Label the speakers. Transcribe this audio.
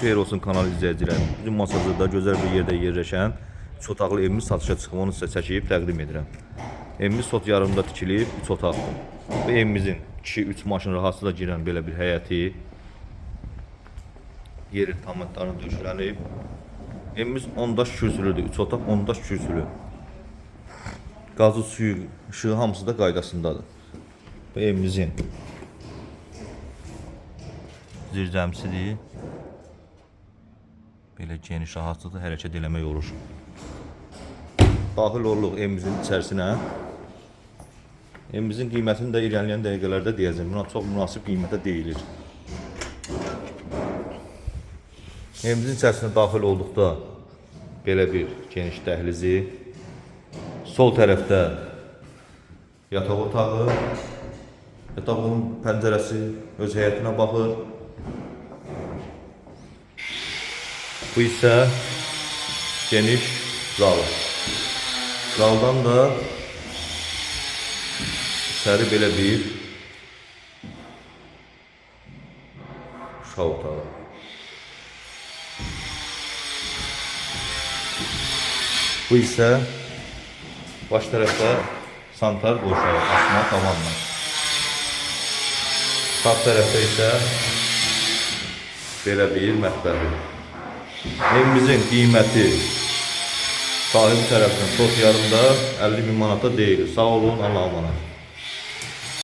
Speaker 1: xeyir olsun kanal izləyiciləri. Bizim Masazırda gözəl bir yerdə yerləşən üç otaqlı evimiz satışa çıxıb, onu sizə çəkib təqdim edirəm. Evimiz sot yarımda tikilib, 3 otaqlı. Bu evimizin 2-3 maşın rahatsızla girən belə bir həyəti, yeri tamatlarını döşələnib. Evimiz 10 daş kürsülüdür, 3 otaq 10 daş kürsülü. Qazı suyu, ışığı hamısı da qaydasındadır. Bu evimizin zirzəmisidir. Belə geniş rahatlıqla hərəkət eləmək olur. Daxil oluruq evimizin içərisinə. Evimizin qiymətini də irəliləyən dəqiqələrdə deyəcəm. Buna çox münasib qiymətə deyilir. Evimizin içərisinə daxil olduqda belə bir geniş dəhlizi, sol tərəfdə yataq otağı, yatağın pəncərəsi öz həyətinə baxır. Bu isə geniş zal. Zaldan da içəri belə bir uşaq otağı. Bu isə baş tərəfdə santar qoşağı, asma tavanla. Sağ tərəfdə isə belə bir mətbəxi. Evimizin qiyməti sahibi tərəfindən sot yarımda 50 bin manata deyil. Sağ olun, Allah'a emanet.